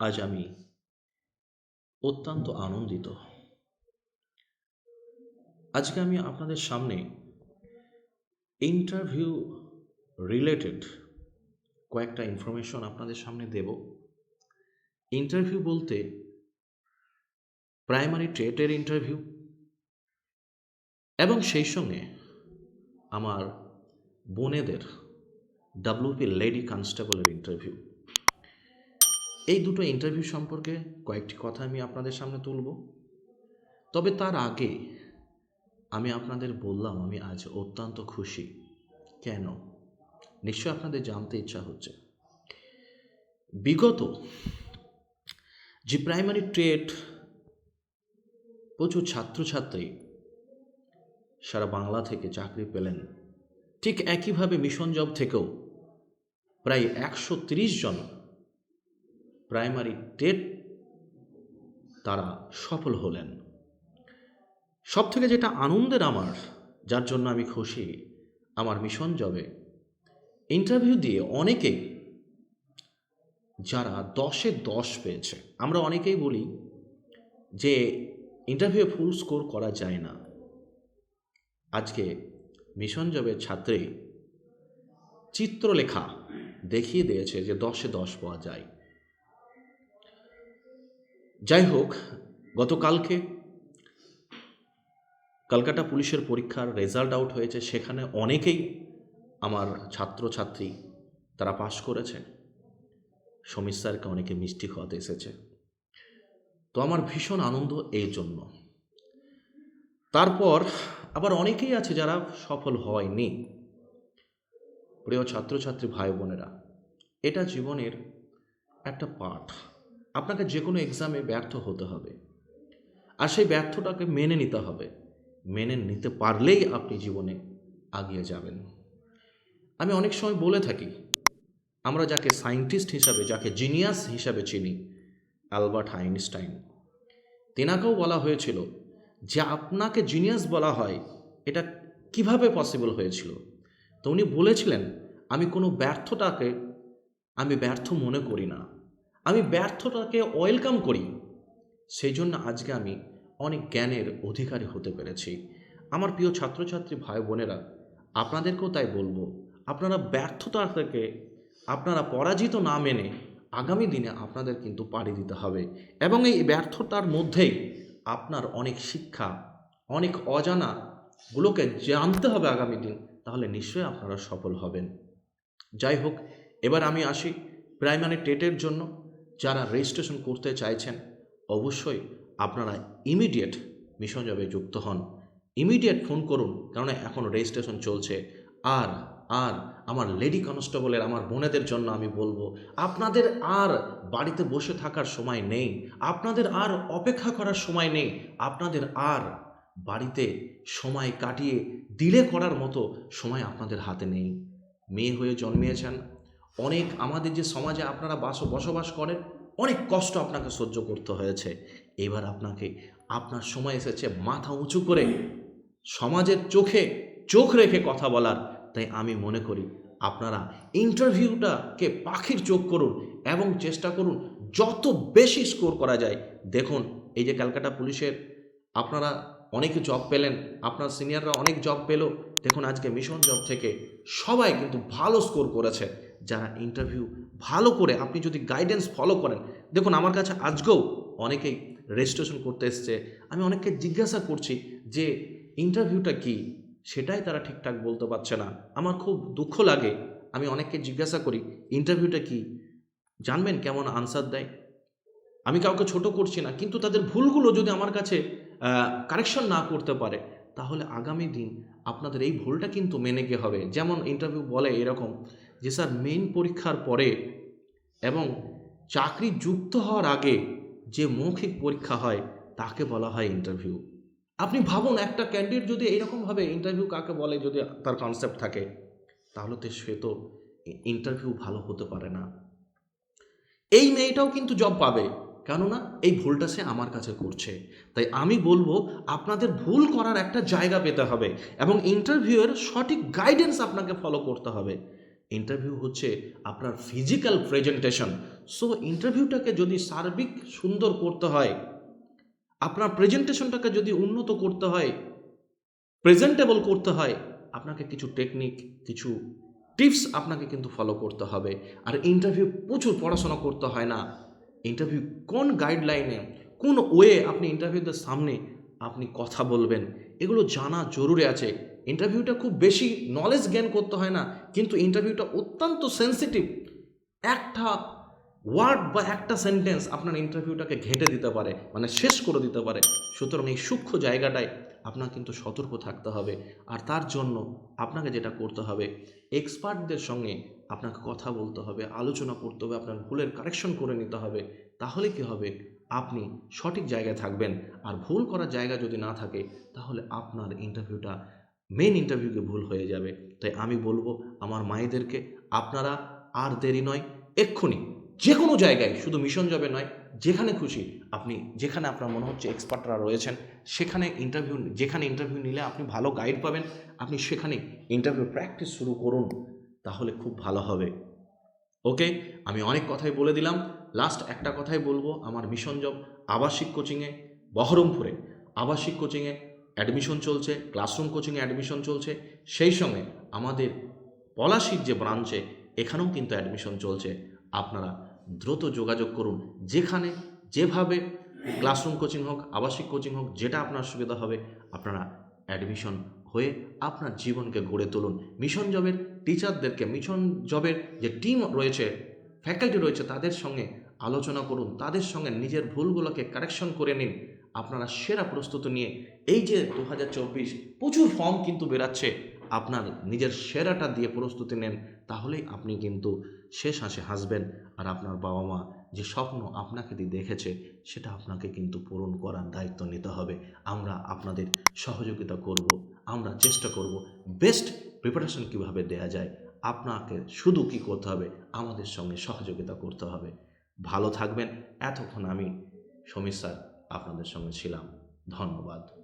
আজ আমি অত্যন্ত আনন্দিত। আজকে আমি আপনাদের সামনে ইন্টারভিউ রিলেটেড কয়েকটা ইনফরমেশন আপনাদের সামনে দেব। ইন্টারভিউ বলতে প্রাইমারি টেটের ইন্টারভিউ এবং সেই সঙ্গে আমার বোনেদের ডাব্লিউপি লেডি কনস্টেবলের ইন্টারভিউ এই দুটো ইন্টারভিউ সম্পর্কে কয়েকটি কথা আমি আপনাদের সামনে তুলব। তবে তার আগে আমি আপনাদের বললাম, আমি আজ অত্যন্ত খুশি। কেন? নিশ্চয় আপনাদের জানতে ইচ্ছা হচ্ছে। বিগত যে প্রাইমারি ট্রেড প্রচুর ছাত্রছাত্রী সারা বাংলা থেকে চাকরি পেলেন, ঠিক একইভাবে মিশন জব থেকেও প্রায় একশো জন প্রাইমারি টেট তারা সফল হলেন। সব থেকে যেটা আনন্দের আমার, যার জন্য আমি খুশি, আমার মিশন জবে ইন্টারভিউ দিয়ে অনেকেই যারা দশে দশ পেয়েছে, আমরা অনেকেই বলি যে ইন্টারভিউ ফুল স্কোর করা যায় না। আজকে মিশন জবের ছাত্রী চিত্রলেখা দেখিয়ে দিয়েছে যে দশে দশ পাওয়া যায়। যাই হোক গতকালকে কলকাতা পুলিশের পরীক্ষার রেজাল্ট আউট হয়েছে। সেখানে অনেকেই আমার ছাত্রছাত্রী তারা পাশ করেছে। সমীর স্যারকে অনেকে মিষ্টি খাওয়াতে এসেছে। তো আমার ভীষণ আনন্দ এই জন্য। তারপর আবার অনেকেই আছে যারা সফল হয়নি। প্রিয় ছাত্রছাত্রী ভাই বোনেরা এটা জীবনের একটা পাঠ। আপনাকে যে কোনো এক্সামে ব্যর্থ হতে হবে। আর সেই ব্যর্থটাকে মেনে নিতে হবে। মেনে নিতে পারলেই আপনি জীবনে আগিয়ে যাবেন। আমি অনেক সময় বলে থাকি, আমরা যাকে সায়েন্টিস্ট হিসাবে, যাকে জিনিয়াস হিসাবে চিনি অ্যালবার্ট আইনস্টাইন। তেনাকেও বলা হয়েছিল, যে আপনাকে জিনিয়াস বলা হয়, এটা কীভাবে পসিবল হয়েছিল? তো উনি বলেছিলেন, আমি কোনো ব্যর্থটাকে আমি ব্যর্থ মনে করি না। আমি ব্যর্থতাকে ওয়েলকাম করি। সেই জন্য আজকে আমি অনেক জ্ঞানের অধিকারী হতে পেরেছি। আমার প্রিয় ছাত্রছাত্রী ভাই বোনেরা, আপনাদেরকেও তাই বলব, আপনারা ব্যর্থতা থেকে আপনারা পরাজিত না মেনে আগামী দিনে আপনাদের কিন্তু পাড়ি দিতে হবে এবং এই ব্যর্থতার মধ্যেই আপনার অনেক শিক্ষা, অনেক অজানাগুলোকে জানতে হবে আগামী দিন, তাহলে নিশ্চয়ই আপনারা সফল হবেন। যাই হোক, এবার আমি আসি প্রাইমারি টেটের জন্য। যারা রেজিস্ট্রেশন করতে চাইছেন, অবশ্যই আপনারা ইমিডিয়েট মিশন জবে যুক্ত হন। ইমিডিয়েট ফোন করুন কারণ এখন রেজিস্ট্রেশন চলছে। আর আর আমার লেডি কনস্টেবলের আমার বোনেদের জন্য আমি বলব, আপনাদের আর বাড়িতে বসে থাকার সময় নেই, আপনাদের আর অপেক্ষা করার সময় নেই, আপনাদের আর বাড়িতে সময় কাটিয়ে দিলে করার মতো সময় আপনাদের হাতে নেই। মেয়ে হয়ে জন্মিয়েছেন অনেক আমাদের যে সমাজে আপনারা বাস, বসবাস করেন, অনেক কষ্ট আপনাকে সহ্য করতে হয়েছে। এবার আপনাকে, আপনার সময় এসেছে মাথা উঁচু করে সমাজের চোখে চোখ রেখে কথা বলার। তাই আমি মনে করি আপনারা ইন্টারভিউটাকে পাখির চোখ করুন এবং চেষ্টা করুন যত বেশি স্কোর করা যায়। দেখুন, এই যে ক্যালকাটা পুলিশের আপনারা অনেকে জব পেলেন, আপনার সিনিয়ররা অনেক জব পেল। দেখুন, আজকে মিশন জব থেকে সবাই কিন্তু ভালো স্কোর করেছে। যারা ইন্টারভিউ ভালো করে আপনি যদি গাইডেন্স ফলো করেন, দেখুন আমার কাছে আজকেও অনেকেই রেজিস্ট্রেশন করতে এসছে। আমি অনেককে জিজ্ঞাসা করছি যে ইন্টারভিউটা কি? সেটাই তারা ঠিকঠাক বলতে পারছে না। আমার খুব দুঃখ লাগে। আমি অনেককে জিজ্ঞাসা করি ইন্টারভিউটা কি? জানবেন কেমন আনসার দেয়। আমি কাউকে ছোট করছি না, কিন্তু তাদের ভুলগুলো যদি আমার কাছে কারেকশন না করতে পারে, তাহলে আগামী দিন আপনাদের এই ভুলটা কিন্তু মেনে গিয়ে হবে। যেমন ইন্টারভিউ বলে এরকম যে স্যার মেইন পরীক্ষার পরে এবং চাকরি যুক্ত হওয়ার আগে যে মৌখিক পরীক্ষা হয়, তাকে বলা হয় ইন্টারভিউ আপনি ভাবুন, একটা ক্যান্ডিডেট যদি এইরকমভাবে ইন্টারভিউ কাকে বলে যদি তার কনসেপ্ট থাকে, তাহলে তো সে তো ইন্টারভিউ ভালো হতে পারে না। এই মেয়েটাও কিন্তু জব পাবে, কেননা এই ভুলটা সে আমার কাছে করছে। তাই আমি বলব, আপনাদের ভুল করার একটা জায়গা পেতে হবে এবং ইন্টারভিউয়ের সঠিক গাইডেন্স আপনাকে ফলো করতে হবে। ইন্টারভিউ হচ্ছে আপনার ফিজিক্যাল প্রেজেন্টেশন সো ইন্টারভিউটাকে যদি সার্বিক সুন্দর করতে হয়, আপনার প্রেজেন্টেশনটাকে যদি উন্নত করতে হয় প্রেজেন্টেবল করতে হয়, আপনাকে কিছু টেকনিক কিছু টিপস আপনাকে কিন্তু ফলো করতে হবে। আর ইন্টারভিউ প্রচুর পড়াশোনা করতে হয় না। ইন্টারভিউ কোন গাইডলাইনে কোন ওয়ে আপনি ইন্টারভিউদের সামনে আপনি কথা বলবেন, এগুলো জানা জরুরি আছে। ইন্টারভিউটা খুব বেশি নলেজ গেন করতে হয় না, কিন্তু ইন্টারভিউটা অত্যন্ত সেন্সিটিভ একটা ওয়ার্ড বা একটা সেন্টেন্স আপনার ইন্টারভিউটাকে ঘেঁটে দিতে পারে মানে শেষ করে দিতে পারে। সুতরাং এই সূক্ষ্ম জায়গাটায় আপনার কিন্তু সতর্ক থাকতে হবে। আর তার জন্য আপনাকে যেটা করতে হবে এক্সপার্টদের সঙ্গে আপনাকে কথা বলতে হবে, আলোচনা করতে হবে, আপনার ভুলের কারেকশন করে নিতে হবে। তাহলে কি হবে? আপনি সঠিক জায়গায় থাকবেন। আর ভুল করার জায়গা যদি না থাকে, তাহলে আপনার ইন্টারভিউটা মেন ইন্টারভিউকে ভুল হয়ে যাবে। তাই আমি বলব, আমার মায়েদেরকে আপনারা আর দেরি নয়, এক্ষুনি যে কোনো জায়গায়, শুধু মিশন জবে নয়, যেখানে খুশি আপনি, যেখানে আপনার মনে হচ্ছে এক্সপার্টরা রয়েছেন, সেখানে ইন্টারভিউ যেখানে ইন্টারভিউ নিলে আপনি ভালো গাইড পাবেন, আপনি সেখানে ইন্টারভিউ প্র্যাকটিস শুরু করুন, তাহলে খুব ভালো হবে। ওকে আমি অনেক কথাই বলে দিলাম। লাস্ট একটা কথাই বলব, আমার মিশন জব আবাসিক কোচিংয়ে বহরমপুরে। আবাসিক কোচিংয়ে অ্যাডমিশন চলছে ক্লাসরুম কোচিংয়ে অ্যাডমিশন চলছে, সেই সঙ্গে আমাদের পলাশির যে ব্রাঞ্চে এখানেও কিন্তু অ্যাডমিশন চলছে। আপনারা দ্রুত যোগাযোগ করুন। যেখানে, যেভাবে ক্লাসরুম কোচিং হোক, আবাসিক কোচিং হোক, যেটা আপনার সুবিধা হবে, আপনারা অ্যাডমিশন হয়ে আপনার জীবনকে গড়ে তুলুন। মিশন জবের টিচারদেরকে মিশন জবের যে টিম রয়েছে ফ্যাকাল্টি রয়েছে, তাদের সঙ্গে আলোচনা করুন। তাদের সঙ্গে নিজের ভুলগুলোকে কারেকশন করে নিন। আপনারা সেরা প্রস্তুতি নিয়ে এই যে দু হাজার চব্বিশ প্রচুর ফর্ম কিন্তু বেরাচ্ছে, আপনার নিজের সেরাটা দিয়ে প্রস্তুতি নেন, তাহলেই আপনি কিন্তু শেষ হাসে হাসবেন। আর আপনার বাবা মা যে স্বপ্ন আপনাকে দিয়ে দেখেছে, সেটা আপনাকে কিন্তু পূরণ করার দায়িত্ব নিতে হবে। আমরা আপনাদের সহযোগিতা করব, আমরা চেষ্টা করব। বেস্ট প্রিপারেশন কীভাবে দেয়া যায়, আপনাকে শুধু কি করতে হবে, আমাদের সঙ্গে সহযোগিতা করতে হবে। ভালো থাকবেন, এতক্ষণ আমি সমীর স্যার আপনাদের সঙ্গে ছিলাম। ধন্যবাদ।